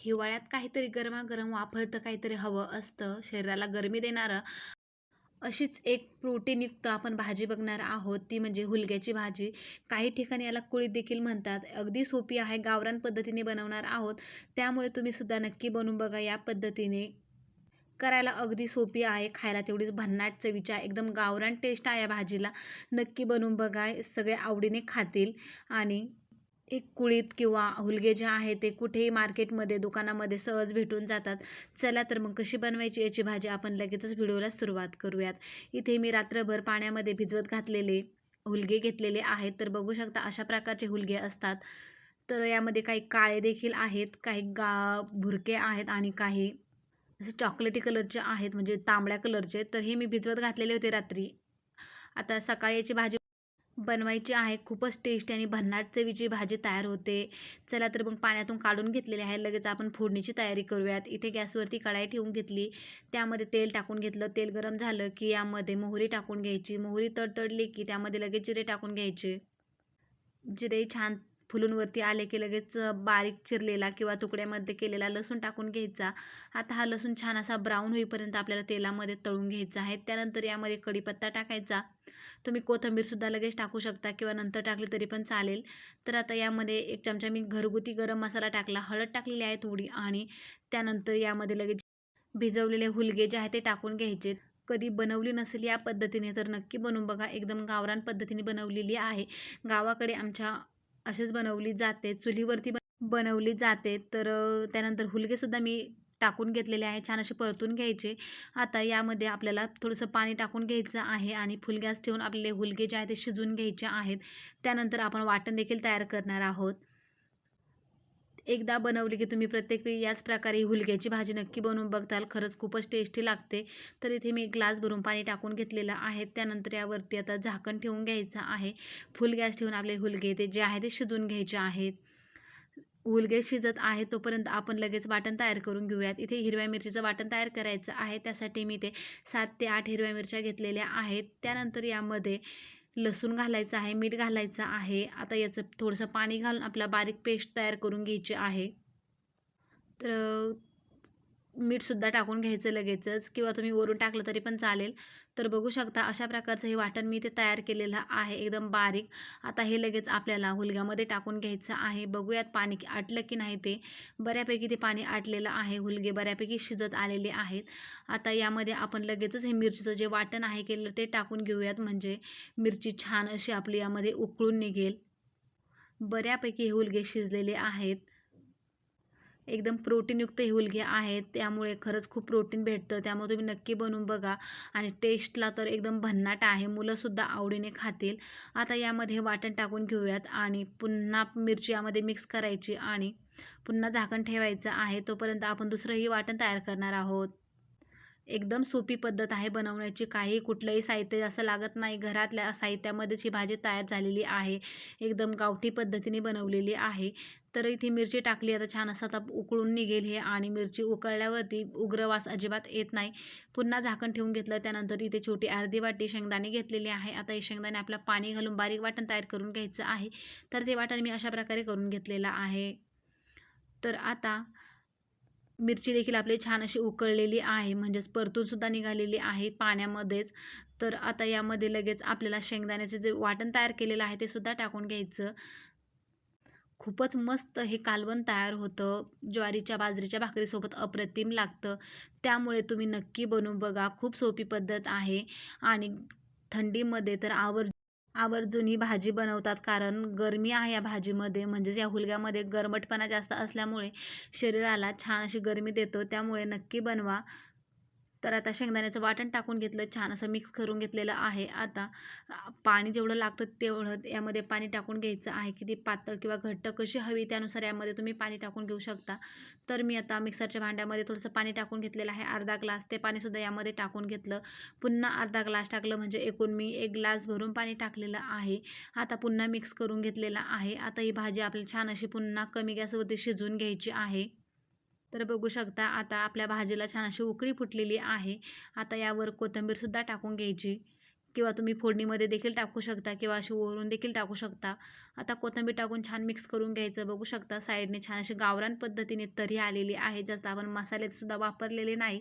हिवाळ्यात काहीतरी गरमागरम वाफळतं काहीतरी हवं असतं. शरीराला गरमी देणारं अशीच एक प्रोटीनयुक्त आपण भाजी बघणार आहोत. ती म्हणजे हुलग्याची भाजी. काही ठिकाणी याला कुळीत देखील म्हणतात. अगदी सोपी आहे. गावरान पद्धतीने बनवणार आहोत. त्यामुळे तुम्ही सुद्धा नक्की बनवून बघा या पद्धतीने. करायला अगदी सोपी आहे. खायला तेवढीच भन्नाट चवीच्या एकदम गावरान टेस्ट आहे या भाजीला. नक्की बनवून बघा. सगळे आवडीने खातील. आणि एक कुळीत किंवा हुलगे जे आहे ते कुठेही मार्केटमध्ये दुकानामध्ये सहज भेटून जातात. चला तर मग कशी बनवायची याची भाजी आपण लगेचच व्हिडिओला सुरुवात करूयात. इथे मी रात्रभर पाण्यामध्ये भिजवत घातलेले हुलगे घेतलेले आहेत. तर बघू शकता अशा प्रकारचे हुलगे असतात. तर यामध्ये काही काळे देखील आहेत काही गा भुरके आहेत आणि काही असे चॉकलेटी कलरचे आहेत म्हणजे तांबड्या कलरचे. तर हे मी भिजवत घातलेले होते रात्री. आता सकाळी याची भाजी बनवायची आहे. खूपच टेस्टी आणि भन्नाट चवीची भाजी तयार होते. चला तर मग पाण्यातून काढून घेतलेले आहे. लगेच आपण फोडणीची तयारी करूयात. इथे गॅसवरती कढाई ठेवून घेतली. त्यामध्ये तेल टाकून घेतलं. तेल गरम झालं की यामध्ये मोहरी टाकून घ्यायची. मोहरी तडतडली की त्यामध्ये लगेच जिरे टाकून घ्यायचे. जिरे छान फुलूनवरती आले की लगेच बारीक चिरलेला किंवा तुकड्यामध्ये केलेला लसूण टाकून घ्यायचा. आता हा लसूण छान असा ब्राऊन होईपर्यंत आपल्याला तेलामध्ये तळून घ्यायचा आहे. त्यानंतर यामध्ये कढीपत्ता टाकायचा. तुम्ही कोथिंबीरसुद्धा लगेच टाकू शकता किंवा नंतर टाकली तरी पण चालेल. तर आता यामध्ये एक चमचा मी घरगुती गरम मसाला टाकला. हळद टाकलेली आहे थोडी आणि त्यानंतर यामध्ये लगेच भिजवलेले हुलगे जे आहे ते टाकून घ्यायचे. कधी बनवली नसेल या पद्धतीने तर नक्की बनवून बघा. एकदम गावरान पद्धतीने बनवलेली आहे. गावाकडे आमच्या अशीच बनवली जाते. चुलीवरती बनवली जाते. तर त्यानंतर हुलगेसुद्धा मी टाकून घेतलेले आहे. छान असे परतून घ्यायचे. आता यामध्ये आपल्याला थोडंसं पाणी टाकून घ्यायचं आहे आणि फुल गॅस ठेवून आपले हुलगे जे आहेत ते शिजवून घ्यायचे आहेत. त्यानंतर आपण वाटण देखील तयार करणार आहोत. एकदा बनवली की तुम्ही प्रत्येक वेळी याच प्रकारे हुलग्याची भाजी नक्की बनवून बघताल. खरंच खूपच टेस्टी लागते. तर इथे मी ग्लास भरून पाणी टाकून घेतलेलं आहे. त्यानंतर यावरती आता झाकण ठेवून घ्यायचं आहे. फुल गॅस ठेवून आपले हुलगे ते जे आहे ते शिजून घ्यायचे आहेत. हुलगे शिजत आहे तोपर्यंत आपण लगेच वाटण तयार करून घेऊयात. इथे हिरव्या मिरचीचं वाटण तयार करायचं आहे. त्यासाठी मी ते सात ते आठ हिरव्या मिरच्या घेतलेल्या आहेत. त्यानंतर यामध्ये लसूण घालायचं आहे मीठ घालायचं आहे. आता याचं थोडंसं पाणी घालून आपला बारीक पेस्ट तयार करून घ्यायची आहे. तर मीठसुद्धा टाकून घ्यायचं लगेचच किंवा तुम्ही वरून टाकलं तरी पण चालेल. तर बघू शकता अशा प्रकारचं हे वाटण मी ते तयार केलेलं आहे एकदम बारीक. आता हे लगेच आपल्याला हुलग्यामध्ये टाकून घ्यायचं आहे. बघूयात पाणी आटलं की नाही ते. बऱ्यापैकी ते पाणी आटलेलं आहे. हुलगे बऱ्यापैकी शिजत आलेले आहेत. आता यामध्ये आपण लगेचच हे मिरचीचं जे वाटण आहे केलं ते टाकून घेऊयात. म्हणजे मिरची छान अशी आपली यामध्ये उकळून निघेल. बऱ्यापैकी हे हुलगे शिजलेले आहेत. एकदम प्रोटीनयुक्त हे हुलगे आहेत त्यामुळे खरंच खूप प्रोटीन भेटतं. त्यामुळे तुम्ही नक्की बनवून बघा. आणि टेस्टला तर एकदम भन्नाट आहे. मुलंसुद्धा आवडीने खातील. आता यामध्ये वाटण टाकून घेऊयात. आणि पुन्हा मिरची यामध्ये मिक्स करायची. आणि पुन्हा झाकण ठेवायचं आहे. तोपर्यंत आपण दुसरंही वाटण तयार करणार आहोत. एकदम सोपी पद्धत आहे बनवण्याची. काही कुठलंही साहित्य जास्त लागत नाही. घरातल्या साहित्यामध्येच ही भाजी तयार झालेली आहे. एकदम गावठी पद्धतीने बनवलेली आहे. तर इथे मिरची टाकली. आता छान असं आता उकळून निघेल हे आणि मिरची उकळल्यावरती उग्रवास अजिबात येत नाही. पुन्हा झाकण ठेवून घेतलं. त्यानंतर इथे छोटी अर्धी वाटी शेंगदाणे घेतलेली आहे. आता हे शेंगदाणे आपलं पाणी घालून बारीक वाटण तयार करून घ्यायचं आहे. तर ते वाटण मी अशा प्रकारे करून घेतलेलं आहे. तर आता मिरची देखील आपली छान अशी उकळलेली आहे म्हणजेच परतूनसुद्धा निघालेली आहे पाण्यामध्येच. तर आता यामध्ये लगेच आपल्याला शेंगदाण्याचे जे वाटण तयार केलेलं आहे ते सुद्धा टाकून घ्यायचं. खूपच मस्त हे कालवण तयार होतं. ज्वारीच्या बाजरीच्या भाकरीसोबत अप्रतिम लागतं. त्यामुळे तुम्ही नक्की बनवून बघा. खूप सोपी पद्धत आहे. आणि थंडीमध्ये तर आवर्ज आवर्जून ही भाजी बनवतात. कारण गरमी आहे या भाजीमध्ये. म्हणजेच या हुलग्यामध्ये गरमटपणा जास्त असल्यामुळे शरीराला छान अशी गरमी देतो. त्यामुळे नक्की बनवा. तर आता शेंगदाण्याचं वाटण टाकून घेतलं छान असं मिक्स करून घेतलेलं आहे. आता पाणी जेवढं लागतं तेवढं यामध्ये पाणी टाकून घ्यायचं आहे की ती पातळ किंवा घट्ट कशी हवी त्यानुसार यामध्ये तुम्ही पाणी टाकून घेऊ शकता. तर मी आता मिक्सरच्या भांड्यामध्ये थोडंसं पाणी टाकून घेतलेलं आहे अर्धा ग्लास. ते पाणीसुद्धा यामध्ये टाकून घेतलं. पुन्हा अर्धा ग्लास टाकलं म्हणजे एकूण मी एक ग्लास भरून पाणी टाकलेलं आहे. आता पुन्हा मिक्स करून घेतलेलं आहे. आता ही भाजी आपल्याला छान अशी पुन्हा कमी गॅसवरती शिजवून घ्यायची आहे. तर बघू शकता आता आपल्या भाजीला छान अशी उकळी फुटलेली आहे. आता यावर कोथिंबीरसुद्धा टाकून घ्यायची. किंवा तुम्ही फोडणीमध्ये देखील टाकू शकता किंवा अशी ओरून देखील टाकू शकता. आता कोथिंबीर टाकून छान मिक्स करून घ्यायचं. बघू शकता साईडने छान अशी गावरान पद्धतीने तरी आलेली आहे. जास्त आपण मसालेसुद्धा वापरलेले नाही.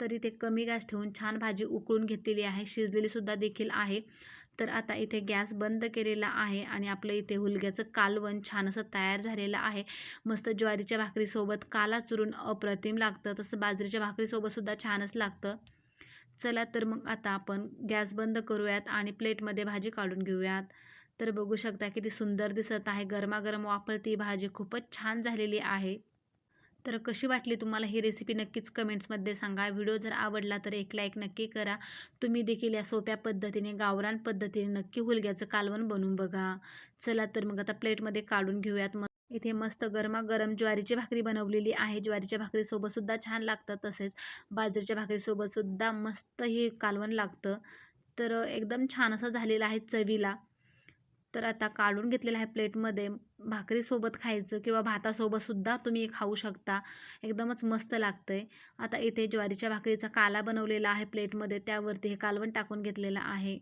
तरी ते कमी गॅस ठेवून छान भाजी उकळून घेतलेली आहे. शिजलेलीसुद्धा देखील आहे. तर आता इथे गॅस बंद केलेला आहे आणि आपलं इथे हुलग्याचं कालवण छान असं तयार झालेलं आहे. मस्त ज्वारीच्या भाकरीसोबत काला चुरून अप्रतिम लागतं. तसं बाजरीच्या भाकरीसोबतसुद्धा छानच लागतं. चला तर मग आता आपण गॅस बंद करूयात आणि प्लेटमध्ये भाजी काढून घेऊयात. तर बघू शकता किती सुंदर दिसत आहे. गरमागरम वापरती भाजी खूपच छान झालेली आहे. तर कशी वाटली तुम्हाला ही रेसिपी नक्कीच कमेंट्समध्ये सांगा. व्हिडिओ जर आवडला तर एक लाईक नक्की करा. तुम्ही देखील या सोप्या पद्धतीने गावरान पद्धतीने नक्की हुलग्याचं कालवण बनवून बघा. चला तर मग आता प्लेटमध्ये काढून घेऊयात. मग इथे मस्त गरमागरम ज्वारीची भाकरी बनवलेली आहे. ज्वारीच्या भाकरीसोबतसुद्धा छान लागतं तसेच. बाजरीच्या भाकरीसोबतसुद्धा मस्त हे कालवण लागतं. तर एकदम छान असं झालेलं आहे चवीला. तर आता काढून घेतलेलं आहे प्लेटमध्ये भाकरीसोबत खायचं किंवा भातासोबतसुद्धा तुम्ही खाऊ शकता. एकदमच मस्त लागतं आहे आता इथे ज्वारीच्या भाकरीचा काला बनवलेला आहे प्लेटमध्ये त्यावरती हे कालवण टाकून घेतलेलं आहे.